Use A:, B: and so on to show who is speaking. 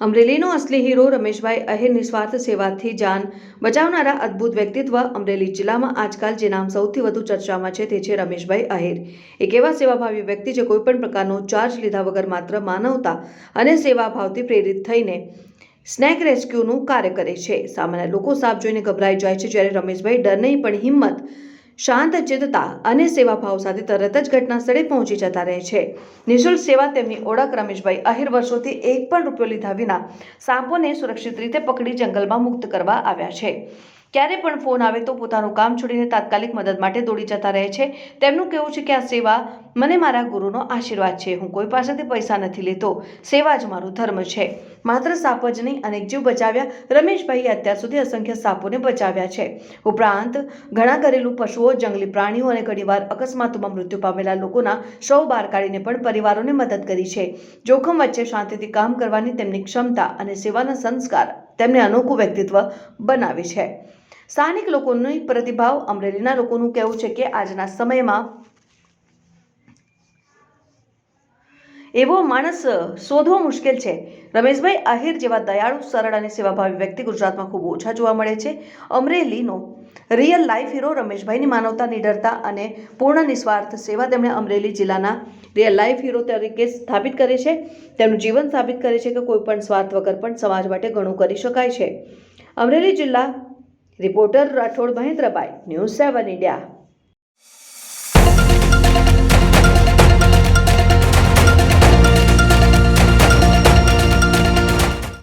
A: અમરેલીનો અસલી હીરો રમેશભાઈ અહેર નિસ્વાર્થ સેવાથી જાન બચાવનારા અદ્ભુત વ્યક્તિત્વ અમરેલી જિલ્લામાં આજકાલ જે નામ સૌથી વધુ ચર્ચામાં છે તે છે રમેશભાઈ અહીર. એક એવા સેવાભાવી વ્યક્તિ જે કોઈપણ પ્રકારનો ચાર્જ લીધા વગર માત્ર માનવતા અને સેવાભાવથી પ્રેરિત થઈને સ્નેક રેસ્ક્યુનું કાર્ય કરે છે. સામાન્ય લોકો સાપ જોઈને ગભરાઈ જાય છે જ્યારે રમેશભાઈ ડર નહીં પણ હિંમત શાંત, ચિત્તતા અને સેવાભાવ સાથે તરત જ ઘટના સ્થળે પહોંચી જતા રહે છે. નિઃશુલ્ક સેવા તેમની ઓળખ રમેશભાઈ અહીર વર્ષોથી એક પણ રૂપિયો લીધા વિના સાપોને સુરક્ષિત રીતે પકડી જંગલમાં મુક્ત કરવા આવ્યા છે. ક્યારે પણ ફોન આવે તો પોતાનું કામ છોડીને તાત્કાલિક મદદ માટે દોડી જતા રહે છે. તેમનું કહેવું છે કે આ સેવા મને મારા ગુરુનો આશીર્વાદ છે. હું કોઈ પાસેથી પૈસા નથી લેતો. સેવા જ મારો ધર્મ છે. માત્ર સાપ જ નહીં, અનેક જીવ બચાવ્યા. રમેશભાઈએ અત્યાર સુધી અસંખ્ય સાપોને બચાવ્યા છે. ઉપરાંત, ઘણા ઘરેલું પશુઓ, જંગલી પ્રાણીઓ અને ઘણીવાર અકસ્માતોમાં મૃત્યુ પામેલા લોકોના શવ બહાર કાઢીને પણ પરિવારોને મદદ કરી છે. જોખમ વચ્ચે શાંતિથી કામ કરવાની તેમની ક્ષમતા અને સેવાના સંસ્કાર તેમને અનોખું વ્યક્તિત્વ બનાવે છે. સ્થાનિક લોકોની પ્રતિભાવ અમરેલીના લોકોનું કહેવું છે કે આજના સમયમાં એવો માણસ શોધવો મુશ્કેલ છે. રમેશભાઈ આહિર જેવા દયાળુ, સરળ અને સેવાભાવી વ્યક્તિ ગુજરાતમાં ખૂબ ઓછા જોવા મળે છે. અમરેલીનો રિયલ લાઈફ હીરો રમેશભાઈની માનવતા નિડરતા અને પૂર્ણ નિસ્વાર્થ સેવા તેમણે અમરેલી જિલ્લાના રિયલ લાઈફ હીરો તરીકે સ્થાપિત કરે છે. તેમનું જીવન સાબિત કરે છે કે કોઈ પણ સ્વાર્થ વગર પણ સમાજ માટે ઘણું કરી શકાય છે. અમરેલી જિલ્લા reporter Rathod Mahendrabhai news seven India.